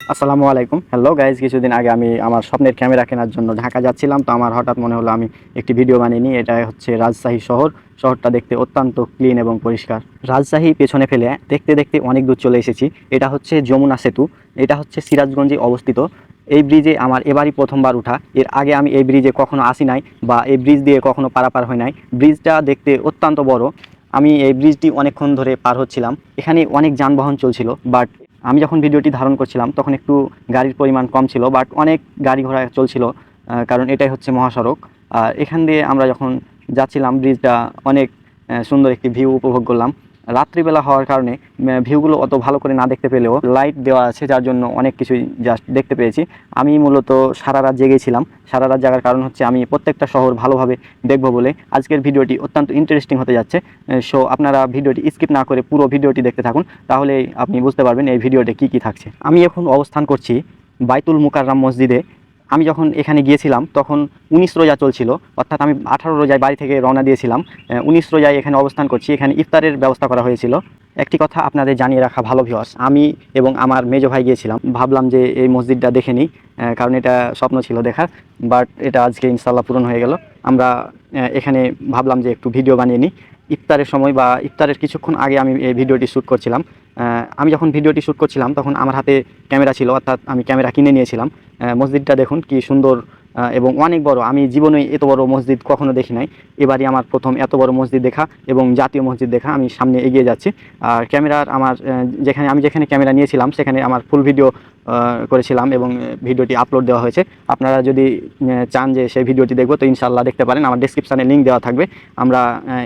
আসসালামু আলাইকুম। Hello guys কিছুদিন আগে আমি আমার স্বপ্নের ক্যামেরা কেনার জন্য ঢাকা যাচ্ছিলাম, তো আমার হঠাৎ মনে হলো আমি একটি ভিডিও বানিয়ে নিই। এটা হচ্ছে রাজশাহী শহর। শহরটা দেখতে অত্যন্ত ক্লিন এবং পরিষ্কার। রাজশাহী পেছনে ফেলে দেখতে দেখতে অনেক দূর চলে এসেছি। এটা হচ্ছে যমুনা সেতু। এটা হচ্ছে সিরাজগঞ্জে অবস্থিত। এই ব্রিজে আমার এবারই প্রথমবার উঠা। এর আগে আমি এই ব্রিজে কখনো আসি নাই বা এই ব্রিজ দিয়ে কখনো পারাপার হয় নাই। ব্রিজটা দেখতে অত্যন্ত বড়। আমি এই ব্রিজটি অনেকক্ষণ ধরে পার হচ্ছিলাম। এখানে অনেক যানবাহন চলছিল বাট আমি যখন ভিডিওটি ধারণ করছিলাম, তখন একটু গাড়ির পরিমাণ কম ছিল বাট অনেক গাড়ি ঘোড়া চলছিল কারণ এটাই হচ্ছে মহাসড়ক। আর এখান দিয়ে আমরা যখন যাচ্ছিলাম ব্রিজটা অনেক সুন্দর একটি ভিউ উপভোগ করলাম। রাত্রিবেলা হওয়ার কারণে ভিউগুলো অত ভালো করে না দেখতে পেলেও লাইট দেওয়া আছে, যার জন্য অনেক কিছুই জাস্ট দেখতে পেয়েছি। আমি মূলত সারা রাত জেগেছিলাম সারা রাত জাগার কারণ হচ্ছে আমি প্রত্যেকটা শহর ভালোভাবে দেখব বলে আজকের ভিডিওটি অত্যন্ত ইন্টারেস্টিং হতে যাচ্ছে। সো আপনারা ভিডিওটি স্কিপ না করে পুরো ভিডিওটি দেখতে থাকুন তাহলে আপনি বুঝতে পারবেন এই ভিডিওতে কি কি থাকছে। আমি এখন অবস্থান করছি বাইতুল মুকাররাম মসজিদে। আমি যখন এখানে গিয়েছিলাম, তখন উনিশ রোজা চলছিল। অর্থাৎ আমি আঠারো রোজায় বাড়ি থেকে রওনা দিয়েছিলাম। উনিশ রোজায় এখানে অবস্থান করছি। এখানে ইফতারের ব্যবস্থা করা হয়েছিল। একটি কথা আপনাদের জানিয়ে রাখা ভালো ভিওয়ার্স আমি এবং আমার মেজো ভাই গিয়েছিলাম। ভাবলাম যে এই মসজিদটা দেখে নিই কারণ এটা স্বপ্ন ছিল দেখার। বাট এটা আজকে ইনশাল্লাহ পূরণ হয়ে গেল। আমরা এখানে ভাবলাম যে একটু ভিডিও বানিয়ে নিই। ইফতারের সময় বা ইফতারের কিছুক্ষণ আগে আমি এই ভিডিওটি শ্যুট করছিলাম। আমি যখন ভিডিওটি শ্যুট করছিলাম, তখন আমার হাতে ক্যামেরা ছিল, অর্থাৎ আমি ক্যামেরা কিনে নিয়েছিলাম। মসজিদটা দেখুন, কি সুন্দর এবং অনেক বড়। আমি জীবনে এত বড় মসজিদ কখনো দেখি নাই। এবারই আমার প্রথম এত বড় মসজিদ দেখা এবং জাতীয় মসজিদ দেখা। আমি সামনে এগিয়ে যাচ্ছি। আর ক্যামেরার আমার যেখানে, আমি যেখানে ক্যামেরা নিয়েছিলাম, সেখানে আমার ফুল ভিডিও করেছিলাম এবং ভিডিওটি আপলোড দেওয়া হয়েছে। আপনারা যদি চান যে সেই ভিডিওটি দেখব, তো ইনশাল্লাহ দেখতে পারেন। আমার ডিসক্রিপশানে লিঙ্ক দেওয়া থাকবে। আমরা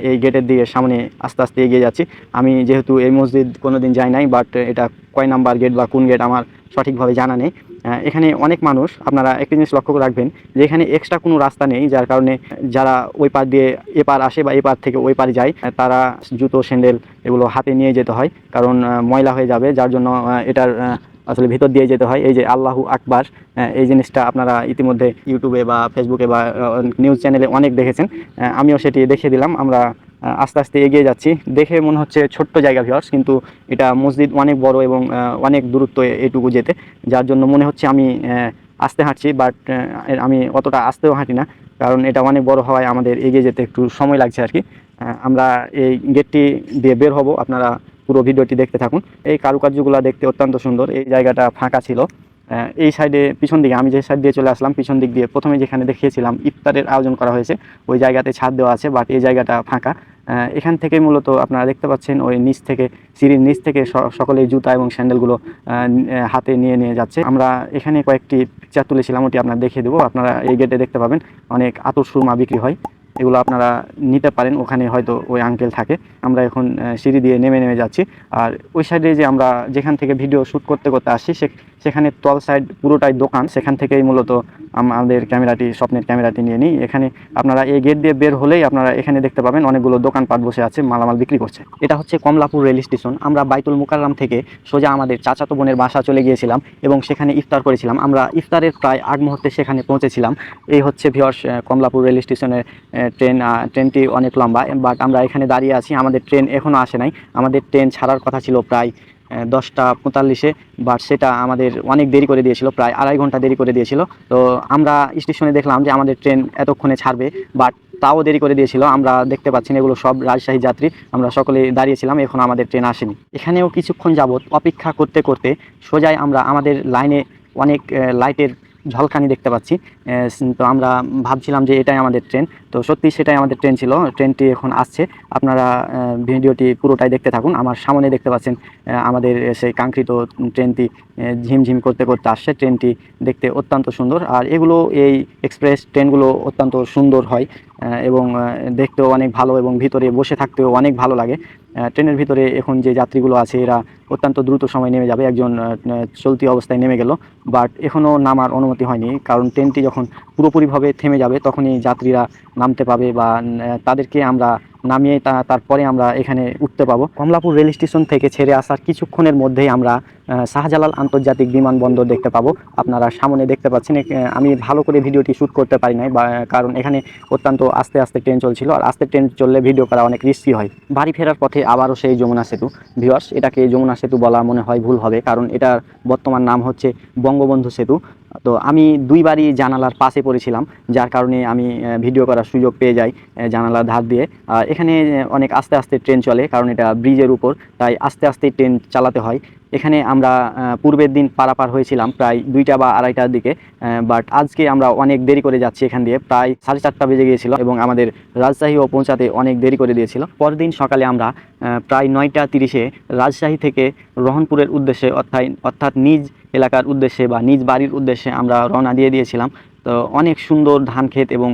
এই গেটের দিকে সামনে আস্তে আস্তে এগিয়ে যাচ্ছি। আমি যেহেতু এই মসজিদ কোনো দিন যাই নাই বাট এটা কয় নাম্বার গেট বা কোন গেট আমার সঠিকভাবে জানা নেই। এখানে অনেক মানুষ, আপনারা একটি জিনিস লক্ষ্য করে রাখবেন, যে এখানে এক্সট্রা কোনো রাস্তা নেই, যার কারণে যারা ওই পার দিয়ে এপার আসে বা এপার থেকে ওই পারে যায় তারা জুতো স্যান্ডেল এগুলো হাতে নিয়ে যেতে হয়। কারণ ময়লা হয়ে যাবে, যার জন্য এটার আসলে ভিতর দিয়ে যেতে হয়। এই যে আল্লাহু আকবার এই জিনিসটা আপনারা ইতিমধ্যে ইউটিউবে বা ফেসবুকে বা নিউজ চ্যানেলে অনেক দেখেছেন। আমিও সেটি দেখিয়ে দিলাম। আমরা আস্তে আস্তে এগিয়ে যাচ্ছি। দেখে মনে হচ্ছে ছোট্ট জায়গা ভিওর্স কিন্তু এটা মসজিদ অনেক বড় এবং অনেক দূরত্ব এটুকু যেতে। যার জন্য মনে হচ্ছে আমি আস্তে হাঁটছি, বাট আমি অতটা আস্তেও হাঁটি না। কারণ এটা অনেক বড় হওয়ায় আমাদের এগিয়ে যেতে একটু সময় লাগছে আর কি। আমরা এই গেটটি দিয়ে বের হব। আপনারা পুরো ভিডিওটি দেখতে থাকুন। এই কারুকার্যগুলো দেখতে অত্যন্ত সুন্দর। এই জায়গাটা ফাঁকা ছিল। এই সাইডে পিছন দিকে, আমি যে সাইড দিয়ে চলে আসলাম, পিছন দিক দিয়ে প্রথমে যেখানে দেখিয়েছিলাম, ইফতারের আয়োজন করা হয়েছে, ওই জায়গাতে ছাদ দেওয়া আছে, বাট এই জায়গাটা ফাঁকা। এখান থেকে মূলত আপনারা দেখতে পাচ্ছেন, ওই নিচ থেকে, সিঁড়ির নিচ থেকে সকলেই জুতা এবং স্যান্ডেলগুলো হাতে নিয়ে নিয়ে যাচ্ছে। আমরা এখানে কয়েকটি পিকচার তুলেছিলাম, ওটি আপনারা দেখিয়ে দেবো। আপনারা এই গেটে দেখতে পাবেন, অনেক আতর সুরমা বিক্রি হয়। এগুলো আপনারা নিতে পারেন। ওখানে হয়তো ওই আঙ্কেল থাকে। আমরা এখন সিঁড়ি দিয়ে নেমে নেমে যাচ্ছি। আর ওই সাইডে যে আমরা যেখান থেকে ভিডিও শ্যুট করতে করতে আসছি, সে- সেখানে তল সাইড পুরোটাই দোকান। সেখান থেকেই মূলত আমাদের ক্যামেরাটি, স্বপ্নের ক্যামেরাটি নিয়ে নিই। এখানে আপনারা এই গেট দিয়ে বের হলেই আপনারা এখানে দেখতে পাবেন অনেকগুলো দোকানপাট বসে আছে, মালামাল বিক্রি করছে। এটা হচ্ছে কমলাপুর রেল স্টেশন। আমরা বাইতুল মুকাররাম থেকে সোজা আমাদের চাচাতো বোনের বাসা চলে গিয়েছিলাম এবং সেখানে ইফতার করেছিলাম। আমরা ইফতারের প্রায় আগ মুহূর্তে সেখানে পৌঁছেছিলাম। এই হচ্ছে ভিওর্স কমলাপুর রেল স্টেশনের ট্রেন ট্রেনটি অনেক লম্বা বাট আমরা এখানে দাঁড়িয়ে আছি। আমাদের ট্রেন এখনও আসে নাই। আমাদের ট্রেন ছাড়ার কথা ছিল প্রায় দশটা পঁয়তাল্লিশে বাট সেটা আমাদের অনেক দেরি করে দিয়েছিল, প্রায় আড়াই ঘণ্টা দেরি করে দিয়েছিল। তো আমরা স্টেশনে দেখলাম যে আমাদের ট্রেন এতক্ষণে ছাড়বে বাট তাও দেরি করে দিয়েছিল। আমরা দেখতে পাচ্ছি এগুলো সব রাজশাহী যাত্রী। আমরা সকলে দাঁড়িয়েছিলাম, এখন আমাদের ট্রেন আসেনি। এখানেও কিছুক্ষণ যাবত অপেক্ষা করতে করতে সোজাই আমরা, আমাদের লাইনে অনেক লাইটের ঝলকানি দেখতে পাচ্ছি। তো আমরা ভাবছিলাম যে এটাই আমাদের ট্রেন। তো সত্যি সেটাই আমাদের ট্রেন ছিল। ট্রেনটি এখন আসছে। আপনারা ভিডিওটি পুরোটাই দেখতে থাকুন। আমার সামনে দেখতে পাচ্ছেন আমাদের সেই কাঙ্ক্ষিত ট্রেনটি ঝিমঝিম করতে করতে আসছে। ট্রেনটি দেখতে অত্যন্ত সুন্দর। আর এগুলো, এই এক্সপ্রেস ট্রেনগুলো অত্যন্ত সুন্দর হয়। এবং দেখতেও অনেক ভালো এবং ভিতরে বসে থাকতেও অনেক ভালো লাগে। ট্রেনের ভিতরে এখন যে যাত্রীগুলো আছে, এরা অত্যন্ত দ্রুত সময় নেমে যাবে। একজন চলতি অবস্থায় নেমে গেল, বাট এখনও নামার অনুমতি হয়নি। কারণ ট্রেনটি যখন পুরোপুরিভাবে থেমে যাবে, তখনই যাত্রীরা নামতে পাবে বা তাদেরকে আমরা নামিয়ে তা- তারপরে আমরা এখানে উঠতে পাবো। কমলাপুর রেল স্টেশন থেকে ছেড়ে আসার কিছুক্ষণের মধ্যেই আমরা শাহজালাল আন্তর্জাতিক বিমানবন্দর দেখতে পাবো। আপনারা সামনে দেখতে পাচ্ছেন আমি ভালো করে ভিডিওটি শ্যুট করতে পারি নাই কারণ এখানে অত্যন্ত আস্তে আস্তে ট্রেন চলছিল, আর আস্তে ট্রেন চললে ভিডিও করা অনেক রিস্কি হয়। বাড়ি ফেরার পথে আবারও সেই যমুনা সেতু। ভিওয়ার্স এটাকে যমুনা সেতু বলা মনে হয় ভুল হবে, কারণ এটার বর্তমান নাম হচ্ছে বঙ্গবন্ধু সেতু। তো আমি দুইবারই জানালার পাশে পড়েছিলাম, যার কারণে আমি ভিডিও করার সুযোগ পেয়ে যাই জানালার ধার দিয়ে। এখানে অনেক আস্তে আস্তে ট্রেন চলে, কারণ এটা ব্রিজের উপর, তাই আস্তে আস্তে ট্রেন চালাতে হয়। এখানে আমরা পূর্বের দিন পারাপার হয়েছিলাম প্রায় দুইটা বা আড়াইটার দিকে বাট আজকে আমরা অনেক দেরি করে যাচ্ছি এখান দিয়ে, প্রায় সাড়ে চারটা বেজে গিয়েছিল এবং আমাদের রাজশাহীও পৌঁছাতে অনেক দেরি করে দিয়েছিল। পরদিন সকালে আমরা প্রায় নয়টা তিরিশে রাজশাহী থেকে রহনপুরের উদ্দেশ্যে অর্থাৎ অর্থাৎ নিজ এলাকার উদ্দেশ্যে বা নিজ বাড়ির উদ্দেশ্যে আমরা রওনা দিয়ে দিয়েছিলাম। তো অনেক সুন্দর ধান ক্ষেত এবং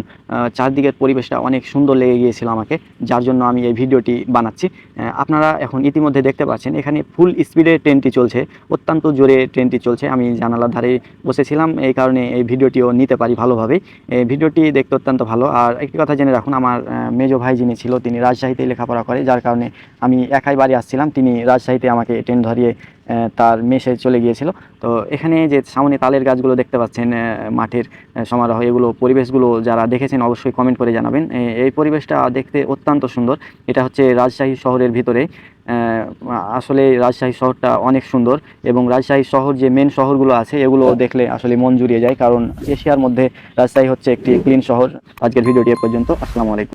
চারদিকের পরিবেশটা অনেক সুন্দর লেগে গিয়েছিল আমাকে, যার জন্য আমি এই ভিডিওটি বানাচ্ছি। আপনারা এখন ইতিমধ্যে দেখতে পাচ্ছেন, এখানে ফুল স্পিডে ট্রেনটি চলছে, অত্যন্ত জোরে ট্রেনটি চলছে। আমি জানালার ধারে বসেছিলাম, এই কারণে এই ভিডিওটিও নিতে পারি ভালোভাবেই। এই ভিডিওটি দেখতে অত্যন্ত ভালো। আর একটি কথা জেনে রাখুন, আমার মেজো ভাই যিনি ছিল, তিনি রাজশাহীতে লেখাপড়া করে, যার কারণে আমি একাই বাড়ি আসছিলাম। তিনি রাজশাহীতে আমাকে ট্রেন ধরিয়ে তার মেশে চলে গিয়েছিল। তো এখানে যে সামনে তালের গাছগুলো দেখতে পাচ্ছেন মাঠের সমারোহ, এগুলো পরিবেশগুলো যারা দেখেছেন অবশ্যই কমেন্ট করে জানাবেন। এই পরিবেশটা দেখতে অত্যন্ত সুন্দর। এটা হচ্ছে রাজশাহী শহরের ভিতরে। আসলে রাজশাহী শহরটা অনেক সুন্দর এবং রাজশাহী শহর যে মেন শহরগুলো আছে, এগুলো দেখলে আসলে মন জুড়িয়ে যায়। কারণ এশিয়ার মধ্যে রাজশাহী হচ্ছে একটি ক্লিন শহর। আজকের ভিডিওটি এ পর্যন্ত। আসসালামু আলাইকুম।